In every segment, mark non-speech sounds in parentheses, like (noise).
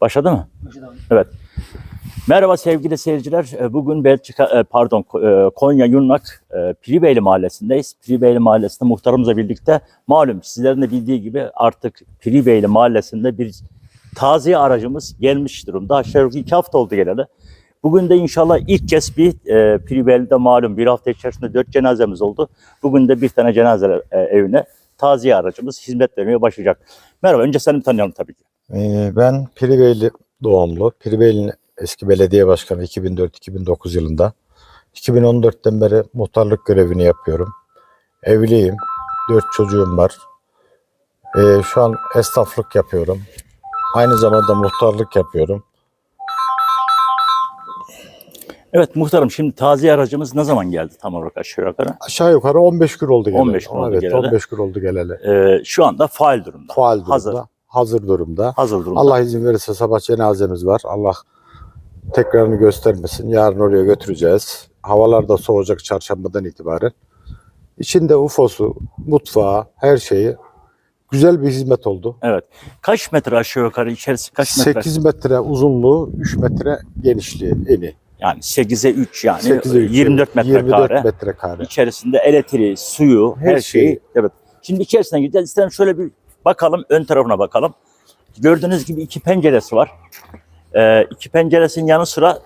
Başladı mı? Evet. Merhaba sevgili seyirciler. E, Bugün Belçika, e, pardon e, Konya Yunnak e, Piribeyli Mahallesi'ndeyiz. Piribeyli Mahallesi'nde muhtarımızla birlikte malum sizlerin de bildiği gibi artık Piribeyli Mahallesi'nde bir taziye aracımız gelmiş durumda. Aşağı yukarı iki hafta oldu geleli. Bugün de inşallah ilk kez bir e, Piribeyli'de malum bir hafta içerisinde dört cenazemiz oldu. Bugün de bir tane cenaze e, evine taziye aracımız hizmet vermeye başlayacak. Merhaba önce seni tanıyalım tabii ki. Ee, Ben Piribeyli doğumlu. Piribeyli'nin eski belediye başkanı 2004-2009 yılında. 2014'ten beri muhtarlık görevini yapıyorum. Evliyim. Dört çocuğum var. Ee, şu an esnaflık yapıyorum. Aynı zamanda muhtarlık yapıyorum. Evet muhtarım şimdi taziye aracımız ne zaman geldi tam olarak aşağı yukarı? Aşağı yukarı 15 gün oldu geleli. 15 gün oldu evet, geleli. 15 gün oldu geleli. Ee, şu anda faal durumda. Faal durumda. Hazır. Hazır, durumda. Hazır durumda. Allah izin verirse sabah cenazemiz var. Allah tekrarını göstermesin. Yarın oraya götüreceğiz. Havalar da soğuyacak çarşambadan itibaren. İçinde UFO'su, mutfağı, her şeyi güzel bir hizmet oldu. Evet. Kaç metre aşağı yukarı içerisi kaç metre? 8 metre uzunluğu, 3 metre genişliği eni. Yani 8'e 3 yani 8'e 3, 24 metre 24 kare. metrekare. İçerisinde elektriği, suyu, her, Her şeyi. şeyi. Evet. Şimdi içerisine gideceğiz. İstedim şöyle bir bakalım ön tarafına bakalım. Gördüğünüz gibi iki penceresi var. Ee, iki penceresinin yanı sıra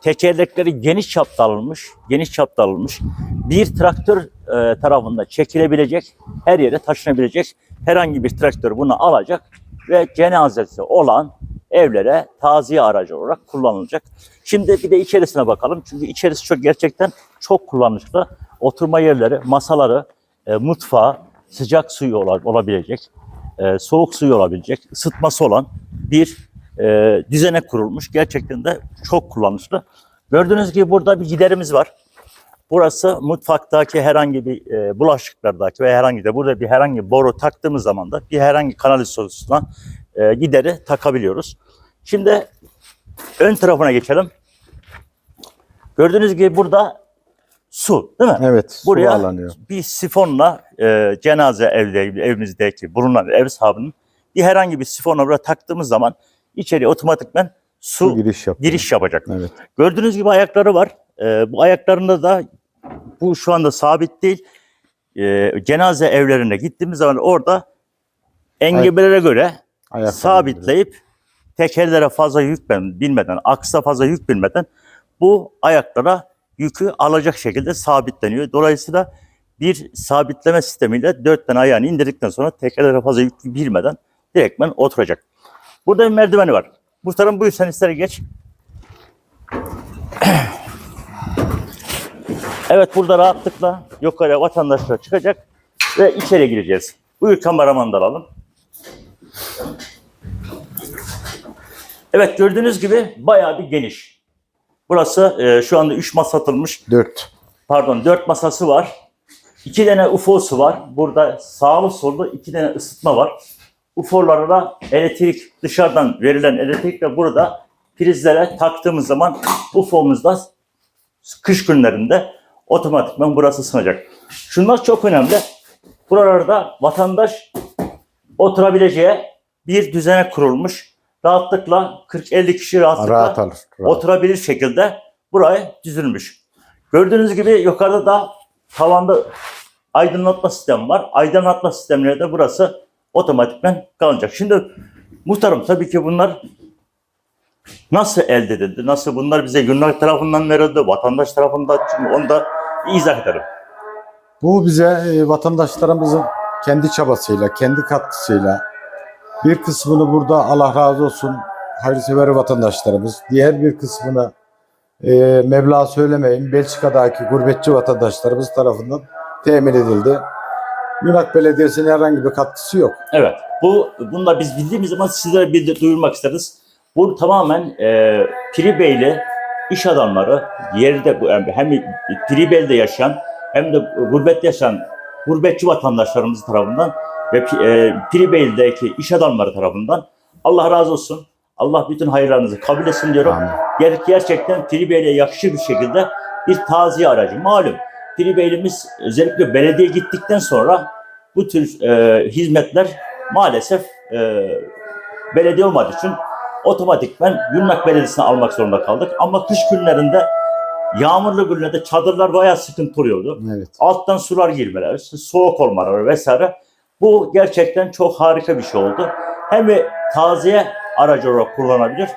tekerlekleri geniş çapta alınmış. Geniş çapta alınmış. Bir traktör e, tarafında çekilebilecek, her yere taşınabilecek herhangi bir traktör bunu alacak ve cenazesi olan evlere taziye aracı olarak kullanılacak. Şimdi bir de içerisine bakalım. Çünkü içerisi çok gerçekten çok kullanışlı. Oturma yerleri, masaları, e, mutfağı, sıcak suyu ola- olabilecek, e, soğuk suyu olabilecek, ısıtması olan bir e, düzene kurulmuş. Gerçekten de çok kullanışlı. Gördüğünüz gibi burada bir giderimiz var. Burası mutfaktaki herhangi bir e, bulaşıklardaki ve herhangi de burada bir herhangi bir boru taktığımız zaman da bir herhangi kanalizasyona e, gideri takabiliyoruz. Şimdi ön tarafına geçelim. Gördüğünüz gibi burada su değil mi? Evet, su Buraya bağlanıyor. bir sifonla e, cenaze evde, evimizdeki bulunan ev sahibinin bir herhangi bir sifonla buraya taktığımız zaman içeriye otomatikmen su Su giriş yapıyor. giriş yapacak. Evet. Gördüğünüz gibi ayakları var. Ee, bu ayaklarında da bu şu anda sabit değil. Ee, cenaze evlerine gittiğimiz zaman orada engebelere göre Ayaklarını sabitleyip tekerlere fazla yük binmeden, aksa fazla yük binmeden bu ayaklara yükü alacak şekilde sabitleniyor. Dolayısıyla bir sabitleme sistemiyle dört tane ayağını indirdikten sonra tekerlere fazla yük bilmeden direktmen oturacak. Burada bir merdiveni var. Muhtarım buyur sen ister geç. (clears throat) Evet burada rahatlıkla yukarıya vatandaşlar çıkacak ve içeri gireceğiz. Buyur kameramanı da alalım. Evet gördüğünüz gibi bayağı bir geniş. Burası e, şu anda 3 masa atılmış. 4. Pardon 4 masası var. 2 tane UFO'su var. Burada sağlı sollu 2 tane ısıtma var. UFO'lara da elektrik dışarıdan verilen elektrik de burada prizlere taktığımız zaman UFO'muzda kış günlerinde otomatikman burası ısınacak. Şunlar çok önemli. Buralarda vatandaş oturabileceği bir düzene kurulmuş. Rahatlıkla 40-50 kişi rahatlıkla Rahat alır. Rahat. oturabilir şekilde buraya düzülmüş. Gördüğünüz gibi yukarıda da tavanda aydınlatma sistemi var. Aydınlatma sistemleri de burası otomatikmen kalacak. Şimdi muhtarım tabii ki bunlar nasıl elde edildi? Nasıl bunlar bize Yunan tarafından verildi, vatandaş tarafından çünkü onu da izah edelim. Bu bize e, vatandaşlarımızın kendi çabasıyla, kendi katkısıyla bir kısmını burada Allah razı olsun hayırsever vatandaşlarımız, diğer bir kısmını e, meblağ söylemeyin Belçika'daki gurbetçi vatandaşlarımız tarafından temin edildi. Yunak Belediyesi'nin herhangi bir katkısı yok. Evet. Bu bunu da biz bildiğimiz zaman sizlere bildir, duyurmak isteriz. Bu tamamen e, Piribeyli iş adamları yerde hem Piribeyli'de yaşayan hem de gurbette yaşayan gurbetçi vatandaşlarımız tarafından ve e, Piribeyli'deki iş adamları tarafından Allah razı olsun. Allah bütün hayırlarınızı kabul etsin diyorum. Ger- gerçekten Piribeyli'ye yakışır bir şekilde bir taziye aracı. Malum Piribeyli'miz özellikle belediye gittikten sonra bu tür e, hizmetler maalesef e, belediye olmadığı için otomatikmen Gülnak Belediyesi'ne almak zorunda kaldık. Ama kış günlerinde yağmurlu günlerde çadırlar bayağı sıkıntı oluyordu. Evet. Alttan sular girmeler, soğuk olmaları vesaire. Bu gerçekten çok harika bir şey oldu. Hem bir taziye aracı olarak kullanabilir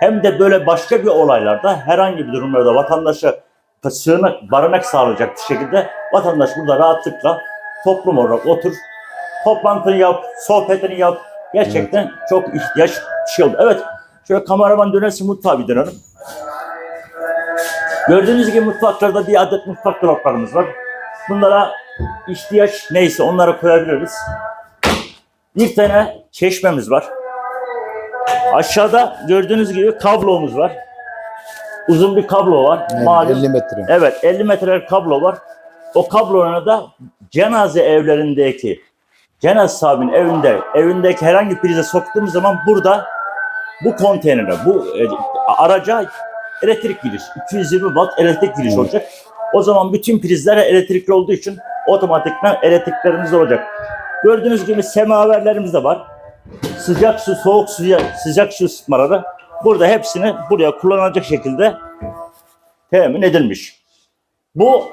hem de böyle başka bir olaylarda herhangi bir durumlarda vatandaşa sığınak, barınak sağlayacak bir şekilde vatandaş burada rahatlıkla toplum olarak otur, toplantını yap, sohbetini yap. Gerçekten çok ihtiyaç bir şey oldu. Evet, şöyle kameraman dönersin mutfağa bir dönelim. Gördüğünüz gibi mutfaklarda bir adet mutfak dolaplarımız var. Bunlara ihtiyaç neyse onlara koyabiliriz. Bir tane çeşmemiz var. Aşağıda gördüğünüz gibi kablomuz var. Uzun bir kablo var. Yani Malum. 50 metre. Evet 50 metrelik kablo var. O kablona da cenaze evlerindeki cenaze sahibinin evinde evindeki herhangi bir prize soktuğumuz zaman burada bu konteynere, bu e, araca elektrik giriş, 220 watt elektrik giriş olacak. O zaman bütün prizler elektrikli olduğu için otomatikman elektriklerimiz olacak. Gördüğünüz gibi semaverlerimiz de var. Sıcak su, soğuk su, sıcak su ısıtmaları burada hepsini buraya kullanılacak şekilde temin edilmiş. Bu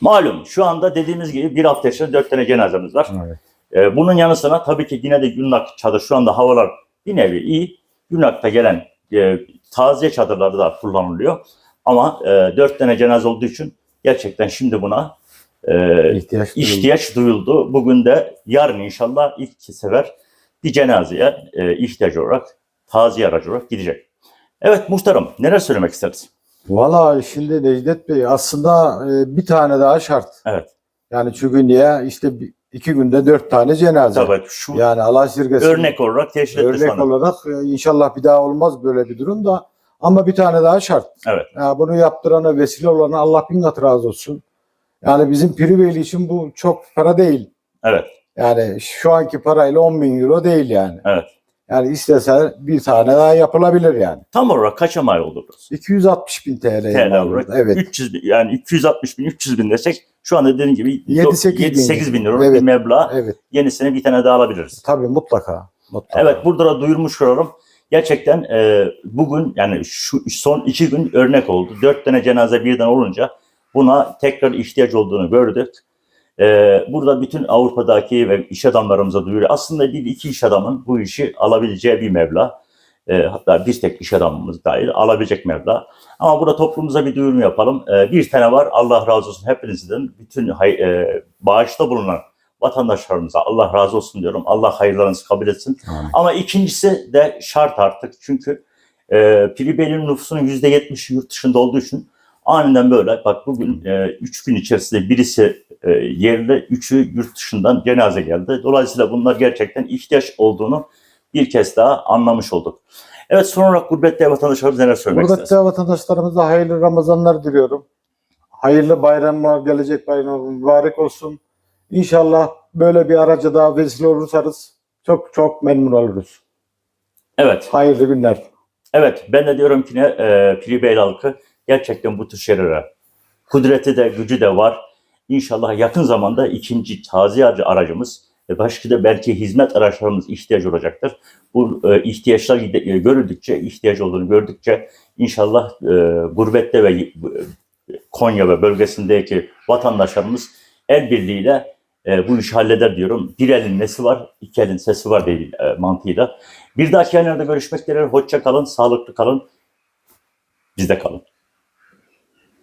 malum şu anda dediğimiz gibi bir hafta içinde dört tane cenazemiz var. Evet. Ee, bunun yanı sıra tabii ki yine de Günlak çadır şu anda havalar bir nevi iyi. Günlak'ta gelen e, taziye çadırları da kullanılıyor. Ama e, dört tane cenaze olduğu için gerçekten şimdi buna e, İhtiyaç duyuldu. ihtiyaç duyuldu. Bugün de yarın inşallah ilk sefer bir cenazeye e, ihtiyaç olarak taziye aracı olarak gidecek. Evet muhtarım neler söylemek isteriz? Valla şimdi Necdet Bey aslında e, bir tane daha şart. Evet. Yani çünkü niye? İşte bir- iki günde dört tane cenaze. Tabii şu Yani Allah örnek olarak şu Örnek olarak e, inşallah bir daha olmaz böyle bir durum da. Ama bir tane daha şart. Evet. Ya bunu yaptırana, vesile olana Allah bin kat razı olsun. Yani bizim Piriveli için bu çok para değil. Evet. Yani şu anki parayla 10 bin euro değil yani. Evet. Yani istese bir tane daha yapılabilir yani. Tam olarak kaça mal olur burası? 260 bin TL. TL yani. olarak. Evet. 300 bin, yani 260 bin, 300 bin desek şu anda dediğim gibi 7-8 bin. 7-8 bin lira Evet. bir meblağ. Evet. Yenisine bir tane daha alabiliriz. Tabii mutlaka. mutlaka. Evet burada da duyurmuş olalım. Gerçekten e, bugün yani şu son iki gün örnek oldu. Dört tane cenaze birden olunca buna tekrar ihtiyaç olduğunu gördük. E, burada bütün Avrupa'daki ve iş adamlarımıza duyuruyor. Aslında bir iki iş adamın bu işi alabileceği bir meblağ. E, hatta bir tek iş adamımız dahil alabilecek meblağ. Ama burada toplumumuza bir duyurum yapalım. E, bir tane var Allah razı olsun hepinizden bütün hay, e, bağışta bulunan vatandaşlarımıza Allah razı olsun diyorum. Allah hayırlarınızı kabul etsin. Amin. Ama ikincisi de şart artık çünkü e, Piribeli'nin nüfusunun %70'i yurt dışında olduğu için aniden böyle bak bugün 3 gün içerisinde birisi e, yerli, üçü yurt dışından cenaze geldi. Dolayısıyla bunlar gerçekten ihtiyaç olduğunu bir kez daha anlamış olduk. Evet son olarak gurbette vatandaşlarımız neler söylemek Gurbette istersiniz? vatandaşlarımıza hayırlı Ramazanlar diliyorum. Hayırlı bayramlar, gelecek bayram mübarek olsun. İnşallah böyle bir araca daha vesile olursanız çok çok memnun oluruz. Evet. Hayırlı günler. Evet, ben de diyorum ki ne, e, Piribeyli halkı gerçekten bu tür şeylere kudreti de gücü de var. İnşallah yakın zamanda ikinci taziye aracı- aracımız ve başka da belki hizmet araçlarımız ihtiyaç olacaktır. Bu e, ihtiyaçlar e, görüldükçe, ihtiyaç olduğunu gördükçe inşallah e, gurbette ve e, Konya ve bölgesindeki vatandaşlarımız el birliğiyle e, bu işi halleder diyorum. Bir elin nesi var, iki elin sesi var değil e, mantığıyla. Bir dahaki yayınlarda görüşmek dileğiyle. Hoşça kalın, sağlıklı kalın. Bizde kalın.